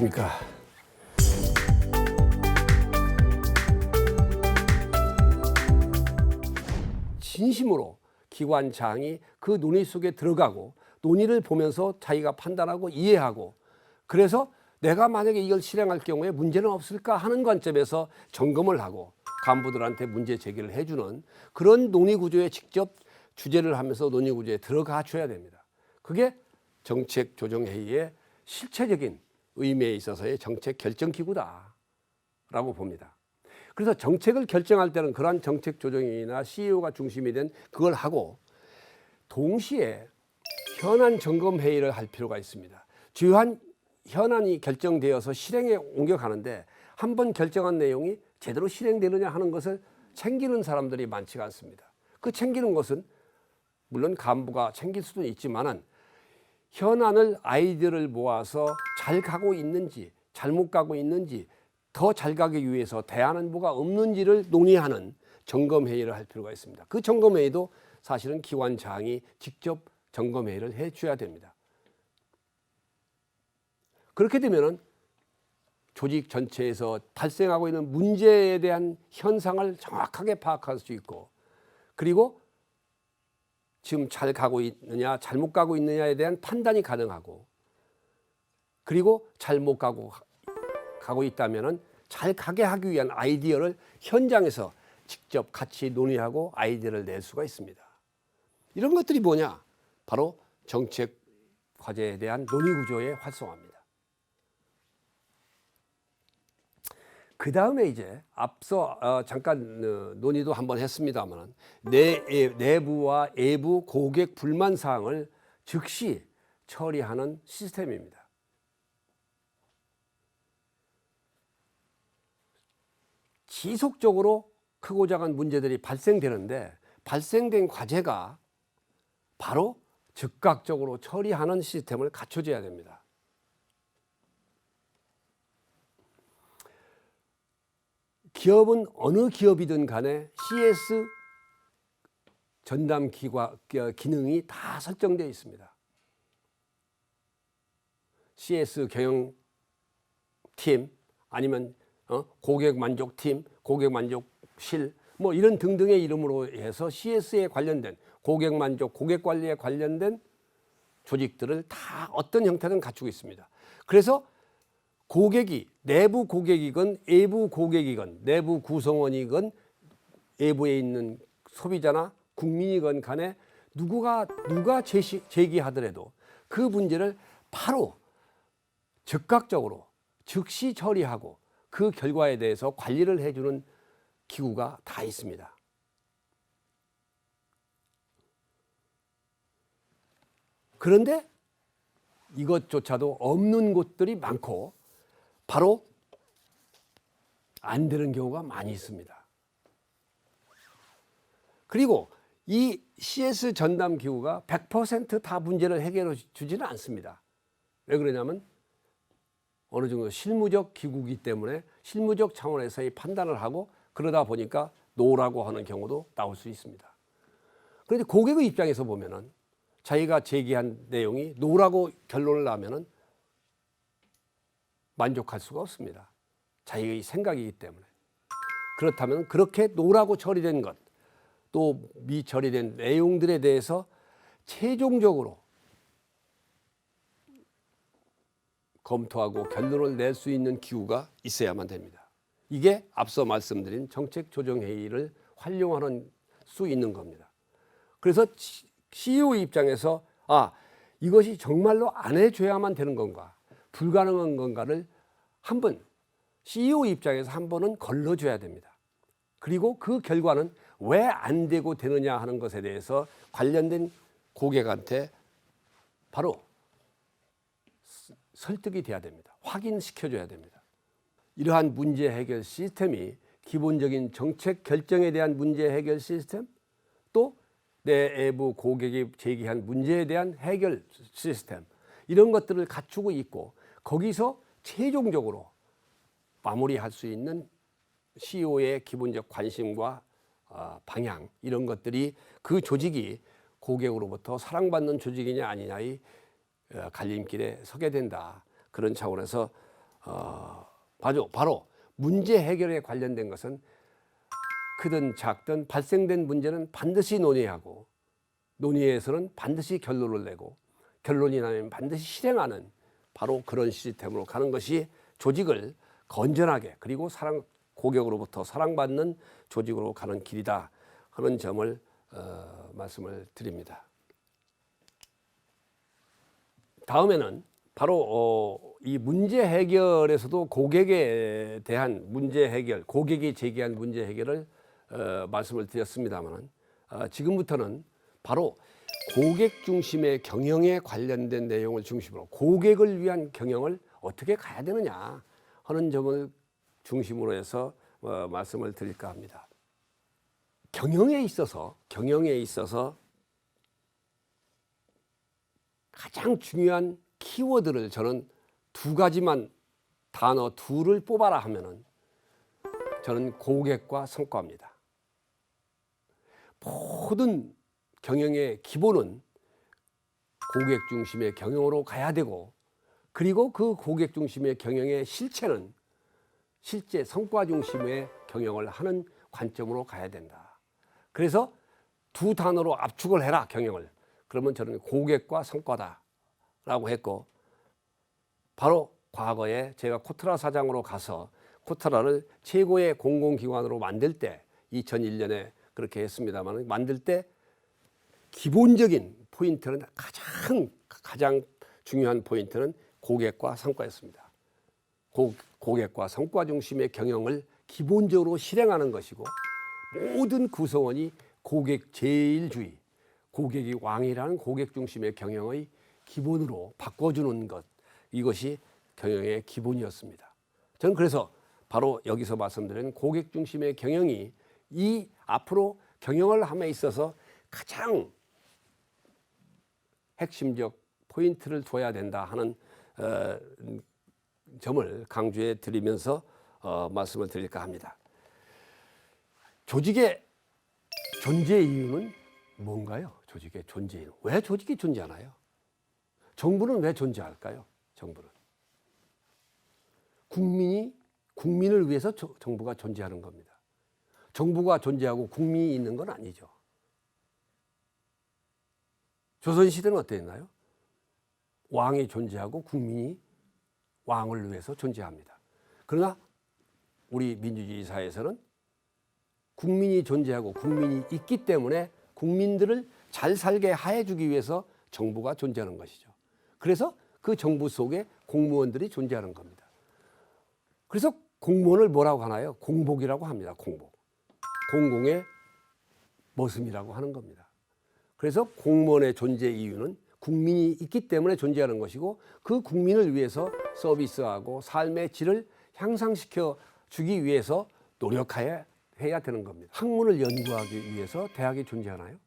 안녕하십니까. 진심으로 기관장이 그 논의 속에 들어가고 논의를 보면서 자기가 판단하고 이해하고 그래서 내가 만약에 이걸 실행할 경우에 문제는 없을까 하는 관점에서 점검을 하고 간부들한테 문제 제기를 해주는 그런 논의 구조에 직접 주제를 하면서 논의 구조에 들어가 줘야 됩니다. 그게 정책 조정 회의의 실체적인 의미에 있어서의 정책 결정 기구다라고 봅니다. 그래서 정책을 결정할 때는 그러한 정책 조정이나 CEO가 중심이 된 그걸 하고 동시에 현안 점검 회의를 할 필요가 있습니다. 주요한 현안이 결정되어서 실행에 옮겨가는데 한 번 결정한 내용이 제대로 실행되느냐 하는 것을 챙기는 사람들이 많지가 않습니다. 그 챙기는 것은 물론 간부가 챙길 수도 있지만은 현안을 아이디어를 모아서 잘 가고 있는지 잘못 가고 있는지 더 잘 가기 위해서 대안은 뭐가 없는지를 논의하는 점검 회의를 할 필요가 있습니다. 그 점검 회의도 사실은 기관장이 직접 점검 회의를 해 줘야 됩니다. 그렇게 되면은 조직 전체에서 발생하고 있는 문제에 대한 현상을 정확하게 파악할 수 있고 그리고 지금 잘 가고 있느냐 잘못 가고 있느냐에 대한 판단이 가능하고 그리고 잘 못 가고 가고 있다면은 잘 가게 하기 위한 아이디어를 현장에서 직접 같이 논의하고 아이디어를 낼 수가 있습니다. 이런 것들이 뭐냐? 바로 정책 과제에 대한 논의 구조의 활성화입니다. 그 다음에 이제 앞서 어, 잠깐 어, 논의도 한번 했습니다만 내 내부와 외부 고객 불만 사항을 즉시 처리하는 시스템입니다. 지속적으로 크고 작은 문제들이 발생되는데 발생된 과제가 바로 즉각적으로 처리하는 시스템을 갖춰줘야 됩니다. 기업은 어느 기업이든 간에 CS 전담 기과, 기능이 다 설정되어 있습니다. CS 경영 팀 아니면 어? 고객 만족 팀, 고객 만족실 뭐 이런 등등의 이름으로 해서 CS에 관련된 고객 만족, 고객 관리에 관련된 조직들을 다 어떤 형태든 갖추고 있습니다. 그래서 고객이 내부 고객이건 외부 고객이건 내부 구성원이건 외부에 있는 소비자나 국민이건 간에 누구가 누가 제시, 제기하더라도 그 문제를 바로 즉각적으로 즉시 처리하고 그 결과에 대해서 관리를 해주는 기구가 다 있습니다. 그런데 이것조차도 없는 곳들이 많고 바로 안 되는 경우가 많이 있습니다. 그리고 이 CS 전담 기구가 100%다 문제를 해결해 주지는 않습니다. 왜 그러냐면 어느 정도 실무적 기구이기 때문에 실무적 차원에서의 판단을 하고 그러다 보니까 노라고 하는 경우도 나올 수 있습니다. 그런데 고객의 입장에서 보면은 자기가 제기한 내용이 노라고 결론을 나면은 만족할 수가 없습니다. 자기의 생각이기 때문에. 그렇다면 그렇게 노라고 처리된 것, 또 미처리된 내용들에 대해서 최종적으로 검토하고 결론을 낼 수 있는 기구가 있어야만 됩니다. 이게 앞서 말씀드린 정책 조정 회의를 활용하는 수 있는 겁니다. 그래서 CEO 입장에서 아 이것이 정말로 안 해줘야만 되는 건가 불가능한 건가를 한번 CEO 입장에서 한 번은 걸러줘야 됩니다. 그리고 그 결과는 왜 안 되고 되느냐 하는 것에 대해서 관련된 고객한테 바로 설득이 돼야 됩니다. 확인시켜줘야 됩니다. 이러한 문제 해결 시스템이 기본적인 정책 결정에 대한 문제 해결 시스템 또 내부 고객이 제기한 문제에 대한 해결 시스템 이런 것들을 갖추고 있고 거기서 최종적으로 마무리할 수 있는 CEO의 기본적 관심과 어, 방향 이런 것들이 그 조직이 고객으로부터 사랑받는 조직이냐 아니냐의 어, 갈림길에 서게 된다. 그런 차원에서 어, 바로, 바로 문제 해결에 관련된 것은 크든 작든 발생된 문제는 반드시 논의하고 논의에서는 반드시 결론을 내고 결론이 나면 반드시 실행하는 바로 그런 시스템으로 가는 것이 조직을 건전하게 그리고 사랑 고객으로부터 사랑받는 조직으로 가는 길이다 하는 점을 어, 말씀을 드립니다. 다음에는 바로 어, 이 문제 해결에서도 고객에 대한 문제 해결, 고객이 제기한 문제 해결을 어, 말씀을 드렸습니다만 어, 지금부터는 바로 고객 중심의 경영에 관련된 내용을 중심으로 고객을 위한 경영을 어떻게 가야 되느냐 하는 점을 중심으로 해서 어, 말씀을 드릴까 합니다. 경영에 있어서 경영에 있어서 가장 중요한 키워드를 저는 두 가지만 단어 둘을 뽑아라 하면은 저는 고객과 성과입니다. 모든 경영의 기본은 고객 중심의 경영으로 가야 되고 그리고 그 고객 중심의 경영의 실체는 실제 성과 중심의 경영을 하는 관점으로 가야 된다. 그래서 두 단어로 압축을 해라 경영을. 그러면 저는 고객과 성과다라고 했고 바로 과거에 제가 코트라 사장으로 가서 코트라를 최고의 공공기관으로 만들 때 2001년에 그렇게 했습니다만 만들 때 기본적인 포인트는 가장 가장 중요한 포인트는 고객과 성과였습니다. 고, 고객과 성과 중심의 경영을 기본적으로 실행하는 것이고 모든 구성원이 고객 제일주의, 고객이 왕이라는 고객 중심의 경영의 기본으로 바꿔주는 것 이것이 경영의 기본이었습니다. 저는 그래서 바로 여기서 말씀드린 고객 중심의 경영이 이 앞으로 경영을 함에 있어서 가장 핵심적 포인트를 둬야 된다 하는 어, 점을 강조해 드리면서 어, 말씀을 드릴까 합니다. 조직의 존재 이유는 뭔가요? 조직의 존재 이유. 왜 조직이 존재하나요? 정부는 왜 존재할까요? 정부는. 국민이 국민을 위해서 저- 정부가 존재하는 겁니다. 정부가 존재하고 국민이 있는 건 아니죠. 조선시대는 어땠나요? 왕이 존재하고 국민이 왕을 위해서 존재합니다. 그러나 우리 민주주의 사회에서는 국민이 존재하고 국민이 있기 때문에 국민들을 잘 살게 해주기 위해서 정부가 존재하는 것이죠. 그래서 그 정부 속에 공무원들이 존재하는 겁니다. 그래서 공무원을 뭐라고 하나요? 공복이라고 합니다. 공복. 공공의 모습이라고 하는 겁니다. 그래서 공무원의 존재 이유는 국민이 있기 때문에 존재하는 것이고 그 국민을 위해서 서비스하고 삶의 질을 향상시켜 주기 위해서 노력해야 해야 되는 겁니다. 학문을 연구하기 위해서 대학이 존재하나요?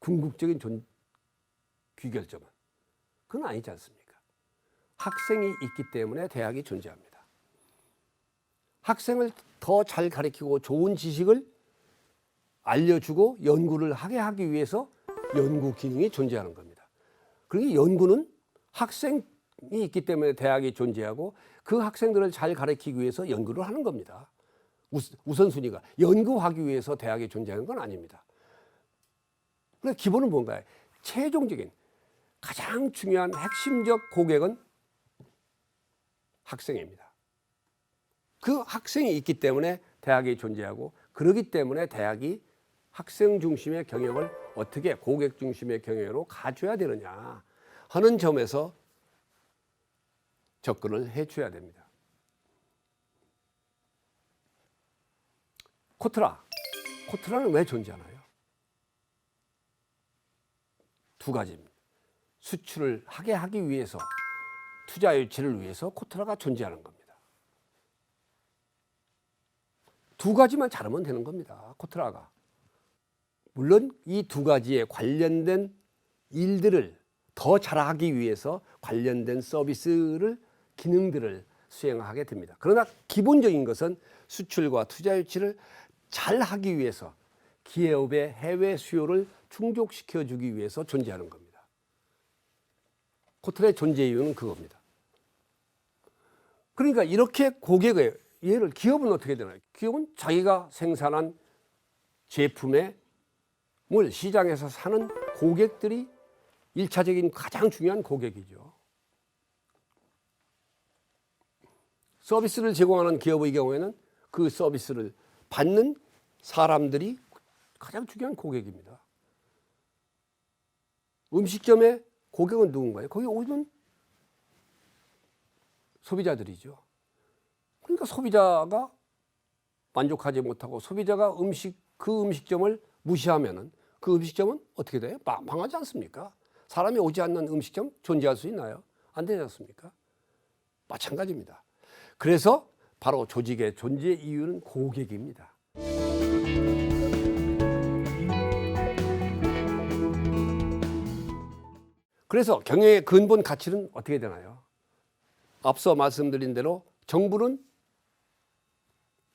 궁극적인 존, 귀결점은 그건 아니지 않습니까? 학생이 있기 때문에 대학이 존재합니다. 학생을 더 잘 가르치고 좋은 지식을 알려주고 연구를 하게 하기 위해서 연구 기능이 존재하는 겁니다. 그러니 연구는 학생이 있기 때문에 대학이 존재하고 그 학생들을 잘 가르치기 위해서 연구를 하는 겁니다. 우선순위가 연구하기 위해서 대학이 존재하는 건 아닙니다. 그래 기본은 뭔가요? 최종적인 가장 중요한 핵심적 고객은 학생입니다. 그 학생이 있기 때문에 대학이 존재하고 그러기 때문에 대학이 학생 중심의 경영을 어떻게 고객 중심의 경영으로 가져야 되느냐 하는 점에서 접근을 해줘야 됩니다. 코트라, 코트라는 왜 존재하나요? 두 가지입니다. 수출을 하게 하기 위해서 투자 유치를 위해서 코트라가 존재하는 겁니다. 두 가지만 잘하면 되는 겁니다. 코트라가. 물론 이 두 가지에 관련된 일들을 더 잘하기 위해서 관련된 서비스를 기능들을 수행하게 됩니다. 그러나 기본적인 것은 수출과 투자 유치를 잘 하기 위해서 기업의 해외 수요를 충족시켜 주기 위해서 존재하는 겁니다. 코트의 존재 이유는 그겁니다. 그러니까 이렇게 고객의 예를 기업은 어떻게 되나요? 기업은 자기가 생산한 제품의 뭘 시장에서 사는 고객들이 일차적인 가장 중요한 고객이죠. 서비스를 제공하는 기업의 경우에는 그 서비스를 받는 사람들이 가장 중요한 고객입니다. 음식점의 고객은 누군가요? 거기 오는 소비자들이죠. 그러니까 소비자가 만족하지 못하고 소비자가 음식 그 음식점을 무시하면은 그 음식점은 어떻게 돼요? 망- 망하지 않습니까? 사람이 오지 않는 음식점 존재할 수 있나요? 안 되지 않습니까? 마찬가지입니다. 그래서 바로 조직의 존재 이유는 고객입니다. 그래서 경영의 근본 가치는 어떻게 되나요? 앞서 말씀드린 대로 정부는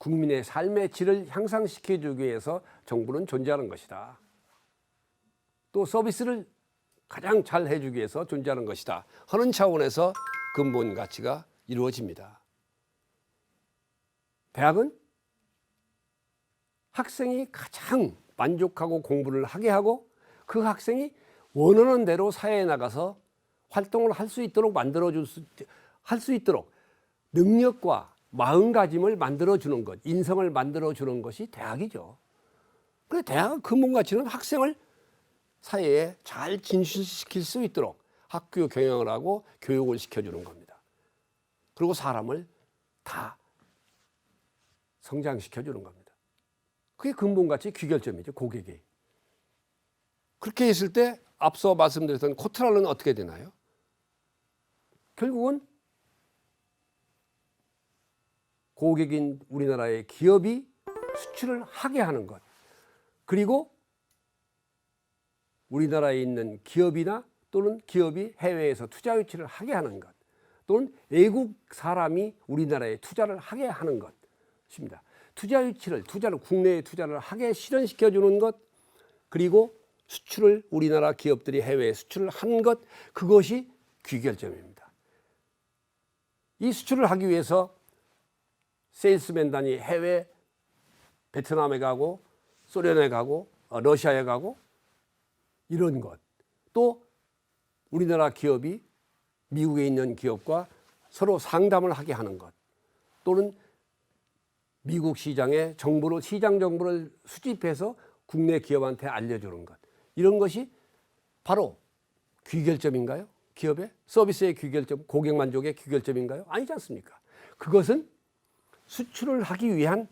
국민의 삶의 질을 향상시켜 주기 위해서 정부는 존재하는 것이다. 또 서비스를 가장 잘 해주기 위해서 존재하는 것이다. 하는 차원에서 근본 가치가 이루어집니다. 대학은 학생이 가장 만족하고 공부를 하게 하고 그 학생이 원하는 대로 사회에 나가서 활동을 할 수 있도록 만들어 줄할 수 있도록 능력과 마음가짐을 만들어 주는 것, 인성을 만들어 주는 것이 대학이죠. 그래 대학의 근본 가치는 학생을 사회에 잘 진출시킬 수 있도록 학교 경영을 하고 교육을 시켜주는 겁니다. 그리고 사람을 다 성장시켜주는 겁니다. 그게 근본 가치 귀결점이죠, 고객이. 그렇게 했을 때 앞서 말씀드렸던 코트랄은 어떻게 되나요? 결국은 고객인 우리나라의 기업이 수출을 하게 하는 것. 그리고 우리나라에 있는 기업이나 또는 기업이 해외에서 투자 유치를 하게 하는 것. 또는 외국 사람이 우리나라에 투자를 하게 하는 것입니다. 투자 유치를 투자를 국내에 투자를 하게 실현시켜 주는 것 그리고 수출을 우리나라 기업들이 해외에 수출을 한 것 그것이 귀결점입니다. 이 수출을 하기 위해서 세일스맨단이 해외 베트남에 가고 소련에 가고 어, 러시아에 가고 이런 것. 또 우리나라 기업이 미국에 있는 기업과 서로 상담을 하게 하는 것. 또는 미국 시장에 정보를 시장 정보를 수집해서 국내 기업한테 알려주는 것. 이런 것이 바로 귀결점인가요? 기업의 서비스의 귀결점, 고객 만족의 귀결점인가요? 아니지 않습니까? 그것은 수출을 하기 위한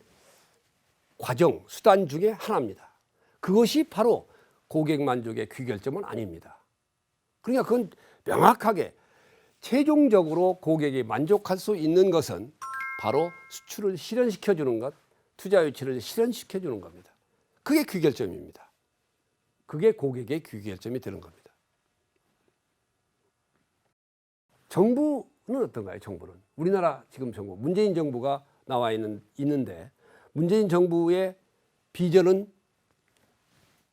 과정, 수단 중에 하나입니다. 그것이 바로 고객 만족의 귀결점은 아닙니다. 그러니까 그건 명확하게 최종적으로 고객이 만족할 수 있는 것은 바로 수출을 실현시켜 주는 것, 투자 유치를 실현시켜 주는 겁니다. 그게 귀결점입니다. 그게 고객의 귀결점이 되는 겁니다. 정부는 어떤가요? 정부는 우리나라 지금 정부 문재인 정부가 나와 있는 있는데 문재인 정부의 비전은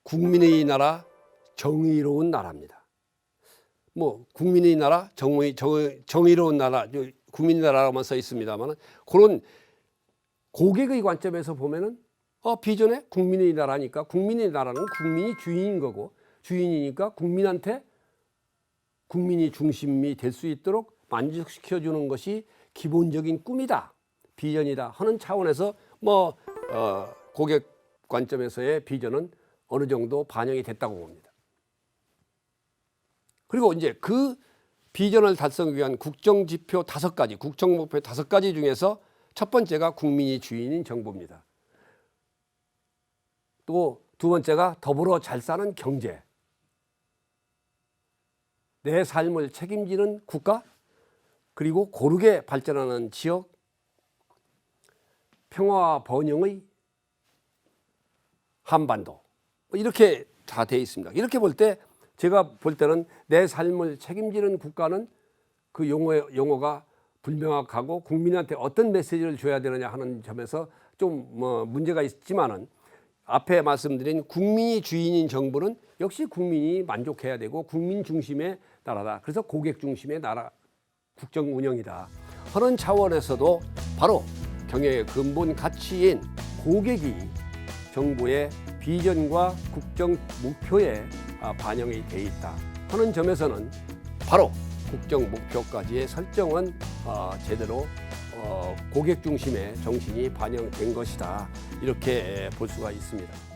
국민의 나라 정의로운 나라입니다. 뭐 국민의 나라 정의 정, 의 로운 나라 국민의 나라로만 써 있습니다만 그런 고객의 관점에서 보면은 어 비전에 국민의 나라니까 국민의 나라는 국민이 주인인 거고 주인이니까 국민한테 국민이 중심이 될 수 있도록 만족시켜 주는 것이 기본적인 꿈이다 비전이다 하는 차원에서 뭐 어, 고객 관점에서의 비전은 어느 정도 반영이 됐다고 봅니다. 그리고 이제 그 비전을 달성하기 위한 국정 지표 다섯 가지, 국정 목표 다섯 가지 중에서 첫 번째가 국민이 주인인 정부입니다. 또 두 번째가 더불어 잘 사는 경제. 내 삶을 책임지는 국가, 그리고 고르게 발전하는 지역, 평화와 번영의 한반도. 뭐 이렇게 다돼 있습니다. 이렇게 볼 때 제가 볼 때는 내 삶을 책임지는 국가는 그 용어, 용어가 불명확하고 국민한테 어떤 메시지를 줘야 되느냐 하는 점에서 좀 뭐 문제가 있지만은 앞에 말씀드린 국민이 주인인 정부는 역시 국민이 만족해야 되고 국민 중심의 나라다. 그래서 고객 중심의 나라 국정 운영이다. 그런 차원에서도 바로 경영의 근본 가치인 고객이 정부의 비전과 국정 목표에 아, 반영이 돼 있다 하는 점에서는 바로 국정 목표까지의 설정은 어, 제대로 어, 고객 중심의 정신이 반영된 것이다 이렇게 볼 수가 있습니다.